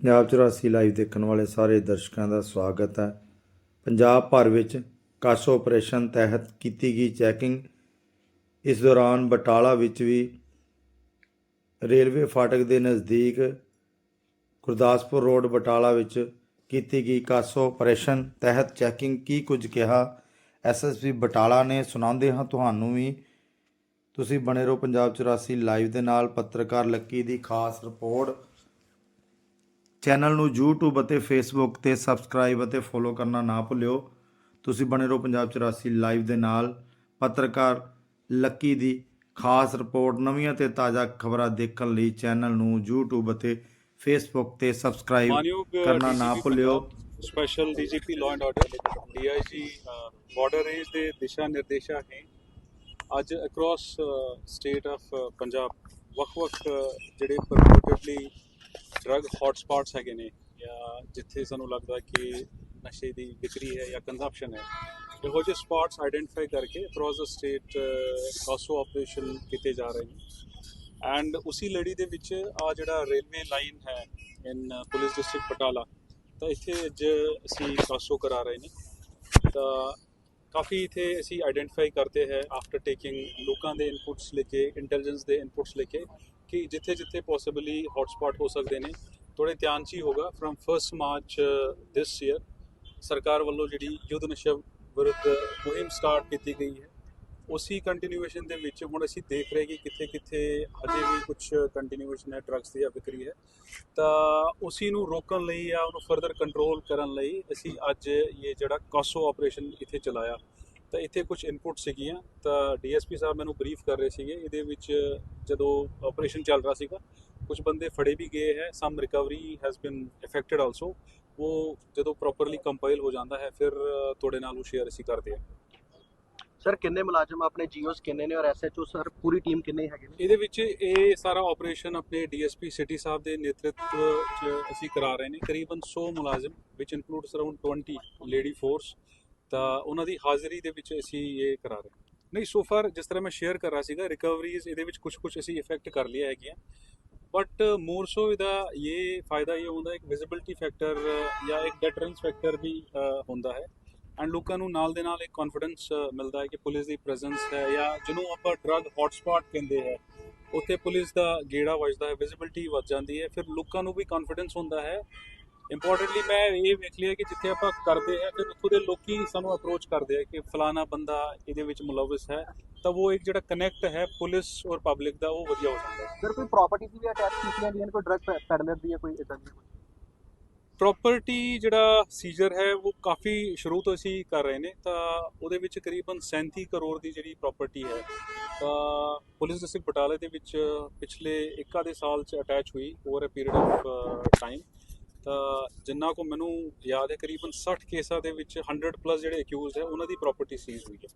Punjab 84 live ਦੇਖਣ ਵਾਲੇ ਸਾਰੇ ਦਰਸ਼ਕਾਂ ਦਾ ਸਵਾਗਤ ਹੈ। ਪੰਜਾਬ ਭਰ ਵਿੱਚ ਕਾਸੋ ਆਪਰੇਸ਼ਨ ਤਹਿਤ ਕੀਤੀ ਗਈ ਚੈਕਿੰਗ। ਇਸ ਦੌਰਾਨ ਬਟਾਲਾ ਵਿੱਚ ਵੀ ਰੇਲਵੇ ਫਾਟਕ ਦੇ ਨਜ਼ਦੀਕ ਗੁਰਦਾਸਪੁਰ ਰੋਡ ਬਟਾਲਾ ਵਿੱਚ ਕੀਤੀ ਗਈ ਕਾਸੋ ਆਪਰੇਸ਼ਨ ਤਹਿਤ ਚੈਕਿੰਗ। ਕੀ ਕੁਝ ਕਿਹਾ? ਐਸਐਸਪੀ ਬਟਾਲਾ ਨੇ ਸੁਣਾਉਂਦੇ ਹਾਂ ਤੁਹਾਨੂੰ ਵੀ। ਤੁਸੀਂ ਬਣੇ ਰਹੋ ਪੰਜਾਬ 84 ਲਾਈਵ ਦੇ ਨਾਲ। ਪੱਤਰਕਾਰ ਲੱਕੀ ਦੀ ਖਾਸ ਰਿਪੋਰਟ। ਚੈਨਲ ਨੂੰ YouTube ਅਤੇ Facebook ਤੇ ਸਬਸਕ੍ਰਾਈਬ ਅਤੇ ਫੋਲੋ ਕਰਨਾ ਨਾ ਭੁੱਲਿਓ। ਤੁਸੀਂ ਬਣੇ ਰਹੋ ਪੰਜਾਬ 84 ਲਾਈਵ ਦੇ ਨਾਲ। ਪੱਤਰਕਾਰ ਲੱਕੀ ਦੀ ਖਾਸ ਰਿਪੋਰਟ ਨਵੀਆਂ ਤੇ ਤਾਜ਼ਾ ਖਬਰਾਂ ਦੇਖਣ ਲਈ ਚੈਨਲ ਨੂੰ YouTube ਅਤੇ Facebook ਤੇ ਸਬਸਕ੍ਰਾਈਬ ਕਰਨਾ ਨਾ ਭੁੱਲਿਓ। Special DGP law and order DIG border range ਦੇ ਦਿਸ਼ਾ ਨਿਰਦੇਸ਼ਾਂ ਹੈ ਅੱਜ ਅਕ੍ਰੋਸ ਸਟੇਟ ਆਫ ਪੰਜਾਬ ਵੱਖ-ਵੱਖ ਜਿਹੜੇ ਪਰਮਿਟਡਲੀ ਡਰਗ ਹੌਟਸਪੌਟਸ ਹੈਗੇ ਨੇ ਜਾਂ ਜਿੱਥੇ ਸਾਨੂੰ ਲੱਗਦਾ ਕਿ ਨਸ਼ੇ ਦੀ ਵਿਕਰੀ ਹੈ ਜਾਂ ਕੰਜ਼ੰਪਸ਼ਨ ਹੈ, ਇਹੋ ਜਿਹੇ ਸਪੌਟਸ ਆਈਡੈਂਟੀਫਾਈ ਕਰਕੇ across the state CASO operation ਕੀਤੇ ਜਾ ਰਹੇ ਨੇ। ਐਂਡ ਉਸੇ ਲੜੀ ਦੇ ਵਿੱਚ ਆ ਜਿਹੜਾ ਰੇਲਵੇ ਲਾਈਨ ਹੈ ਇਨ ਪੁਲਿਸ ਡਿਸਟ੍ਰਿਕਟ ਪਟਾਲਾ, ਤਾਂ ਇੱਥੇ ਅੱਜ ਅਸੀਂ ਕਾਸੋ ਕਰਾ ਰਹੇ ਨੇ। ਤਾਂ ਕਾਫੀ ਇੱਥੇ ਅਸੀਂ ਆਈਡੈਂਟੀਫਾਈ ਕਰਦੇ ਹੈ ਆਫਟਰ ਟੇਕਿੰਗ ਲੋਕਾਂ ਦੇ ਇਨਪੁਟਸ ਲੈ ਕੇ ਇੰਟੈਲੀਜੈਂਸ ਦੇ ਇਨਪੁਟਸ ਲੈ ਕੇ ਕਿ ਜਿੱਥੇ ਜਿੱਥੇ ਪੋਸੀਬਲੀ ਹੌਟਸਪੌਟ ਹੋ ਸਕਦੇ ਨੇ ਥੋੜੇ ਧਿਆਨ ਚ ਹੀ ਹੋਗਾ ਫਰਮ 1st ਮਾਰਚ ਦਿਸ ਈਅਰ ਸਰਕਾਰ ਵੱਲੋਂ ਜਿਹੜੀ ਯੁੱਧ ਨਸ਼ਾ ਵਿਰੁੱਧ ਮੁਹਿੰਮ ਸਟਾਰਟ ਕੀਤੀ ਗਈ ਹੈ। ਉਸੇ ਕੰਟੀਨਿਊਏਸ਼ਨ ਦੇ ਵਿੱਚ ਹੁਣ ਅਸੀਂ ਦੇਖ ਰਹੇ ਕਿ ਕਿੱਥੇ ਕਿੱਥੇ ਅਜੇ ਵੀ ਕੁਝ ਕੰਟੀਨਿਊਏਸ਼ਨ ਹੈ ਡਰੱਗਸ ਦੀ ਜਾਂ ਵਿਕਰੀ ਹੈ। ਤਾਂ ਉਸੇ ਨੂੰ ਰੋਕਣ ਲਈ ਜਾਂ ਉਹਨੂੰ ਫਰਦਰ ਕੰਟਰੋਲ ਕਰਨ ਲਈ ਅਸੀਂ ਅੱਜ ਇਹ ਜਿਹੜਾ ਕਾਸੋ ਆਪਰੇਸ਼ਨ ਇੱਥੇ ਚਲਾਇਆ। ਤਾਂ ਇੱਥੇ ਕੁਝ ਇਨਪੁਟ ਸੀਗੀਆਂ ਤਾਂ ਡੀਐਸਪੀ ਸਾਹਿਬ ਮੈਨੂੰ ਬਰੀਫ ਕਰ ਰਹੇ ਸੀਗੇ ਇਹਦੇ ਵਿੱਚ ਜਦੋਂ ਆਪਰੇਸ਼ਨ ਚੱਲ ਰਿਹਾ ਸੀਗਾ ਕੁਝ ਬੰਦੇ ਫੜੇ ਵੀ ਗਏ ਹੈ some recovery has been effected also ਉਹ ਜਦੋਂ ਪ੍ਰੋਪਰਲੀ ਕੰਪਾਈਲ ਹੋ ਜਾਂਦਾ ਹੈ ਫਿਰ ਤੁਹਾਡੇ ਨਾਲ ਉਹ ਸ਼ੇਅਰ ਅਸੀਂ ਕਰਦੇ ਹਾਂ। ਸਰ ਕਿੰਨੇ ਮੁਲਾਜ਼ਮ ਆਪਣੇ ਜੀਓਸ ਕਿੰਨੇ ਨੇ ਔਰ ਐਸਐਚਓ ਸਰ ਪੂਰੀ ਟੀਮ ਕਿੰਨੇ ਹੈਗੇ ਨੇ? ਇਹਦੇ ਵਿੱਚ ਇਹ ਸਾਰਾ ਆਪਰੇਸ਼ਨ ਆਪਣੇ ਡੀਐਸਪੀ ਸਿਟੀ ਸਾਹਿਬ ਦੇ ਨੇਤਰਤਵ ਚ ਅਸੀਂ ਕਰਾ ਰਹੇ ਨੇ। ਕਰੀਬਨ 100 ਮੁਲਾਜ਼ਮ ਵਿੱਚ ਇਨਕਲੂਡਸ ਅਰਾਊਂਡ 20 ਲੇਡੀ ਫੋਰਸ ਤਾਂ ਉਹਨਾਂ ਦੀ ਹਾਜ਼ਰੀ ਦੇ ਵਿੱਚ ਅਸੀਂ ਇਹ ਕਰਾ ਰਹੇ ਹਾਂ। ਨਹੀਂ ਸੋ ਫਾਰ ਜਿਸ ਤਰ੍ਹਾਂ ਮੈਂ ਸ਼ੇਅਰ ਕਰ ਰਿਹਾ ਸੀਗਾ ਰਿਕਵਰੀਜ਼ ਇਹਦੇ ਵਿੱਚ ਕੁਝ ਕੁਝ ਅਸੀਂ ਇਫੈਕਟ ਕਰ ਲਿਆ ਹੈਗੀਆਂ। ਬਟ ਮੋਰ ਸੋ ਇਹਦਾ ਇਹ ਫਾਇਦਾ ਇਹ ਹੁੰਦਾ, ਇੱਕ ਵਿਜ਼ਿਬਿਲਟੀ ਫੈਕਟਰ ਜਾਂ ਇੱਕ ਡੈਟਰੈਂਸ ਫੈਕਟਰ ਵੀ ਹੁੰਦਾ ਹੈ। ਐਂਡ ਲੋਕਾਂ ਨੂੰ ਨਾਲ ਦੇ ਨਾਲ ਇੱਕ ਕੌਨਫੀਡੈਂਸ ਮਿਲਦਾ ਹੈ ਕਿ ਪੁਲਿਸ ਦੀ ਪ੍ਰੈਜ਼ੈਂਸ ਹੈ ਜਾਂ ਜਿਹਨੂੰ ਆਪਾਂ ਡਰੱਗ ਹੌਟਸਪੌਟ ਕਹਿੰਦੇ ਹੈ, ਉੱਥੇ ਪੁਲਿਸ ਦਾ ਗੇੜਾ ਵੱਜਦਾ ਹੈ ਵਿਜ਼ਿਬਿਲਟੀ ਵੱਧ ਜਾਂਦੀ ਹੈ, ਫਿਰ ਲੋਕਾਂ ਨੂੰ ਵੀ ਕੌਨਫੀਡੈਂਸ ਹੁੰਦਾ ਹੈ ਇੰਪੋਰਟੈਂਟਲੀ ਮੈਂ ਇਹ ਵੇਖ ਲਿਆ ਕਿ ਜਿੱਥੇ ਆਪਾਂ ਕਰਦੇ ਹਾਂ ਫਿਰ ਉੱਥੋਂ ਦੇ ਲੋਕੀ ਸਾਨੂੰ ਅਪਰੋਚ ਕਰਦੇ ਆ ਕਿ ਫਲਾਣਾ ਬੰਦਾ ਇਹਦੇ ਵਿੱਚ ਮੁਲਵਿਸ ਹੈ ਤਾਂ ਉਹ ਇੱਕ ਜਿਹੜਾ ਕਨੈਕਟ ਹੈ ਪੁਲਿਸ ਔਰ ਪਬਲਿਕ ਦਾ ਉਹ ਵਧੀਆ ਹੋ ਜਾਂਦਾ ਹੈ। ਸਰ ਕੋਈ ਪ੍ਰਾਪਰਟੀ ਵੀ ਅਟੈਚ ਕੀਤੀਆਂ ਗਈਆਂ ਨੇ ਕੋਈ ਡਰਗ ਪੈਡਲਰ ਦੀ ਜਾਂ ਕੋਈ ਇਦਾਂ ਦੀ ਕੋਈ? ਪ੍ਰਾਪਰਟੀ ਜਿਹੜਾ ਸੀਜ਼ਰ ਹੈ ਉਹ ਕਾਫੀ ਸ਼ੁਰੂ ਤੋਂ ਅਸੀਂ ਕਰ ਰਹੇ ਨੇ ਤਾਂ ਉਹਦੇ ਵਿੱਚ ਕਰੀਬਨ 37 ਕਰੋੜ ਦੀ ਜਿਹੜੀ ਪ੍ਰਾਪਰਟੀ ਹੈ ਤਾਂ ਪੁਲਿਸ ਡਿਸਟ੍ਰਿਕਟ ਬਟਾਲੇ ਦੇ ਵਿੱਚ ਪਿਛਲੇ ਇੱਕ ਆਧੇ ਸਾਲ ਚ ਅਟੈਚ ਹੋਈ over a period of time ਤਾਂ ਜਿੰਨਾ ਕੋ ਮੈਨੂੰ ਯਾਦ ਹੈ, ਕਰੀਬਨ 60 ਕੇਸਾਂ ਦੇ ਵਿੱਚ 100 ਪਲੱਸ ਜਿਹੜੇ ਅਕਿਊਜ਼ਡ ਹੈ, ਉਹਨਾਂ ਦੀ ਪ੍ਰਾਪਰਟੀ ਸੀਜ਼ ਹੋਈ ਹੈ।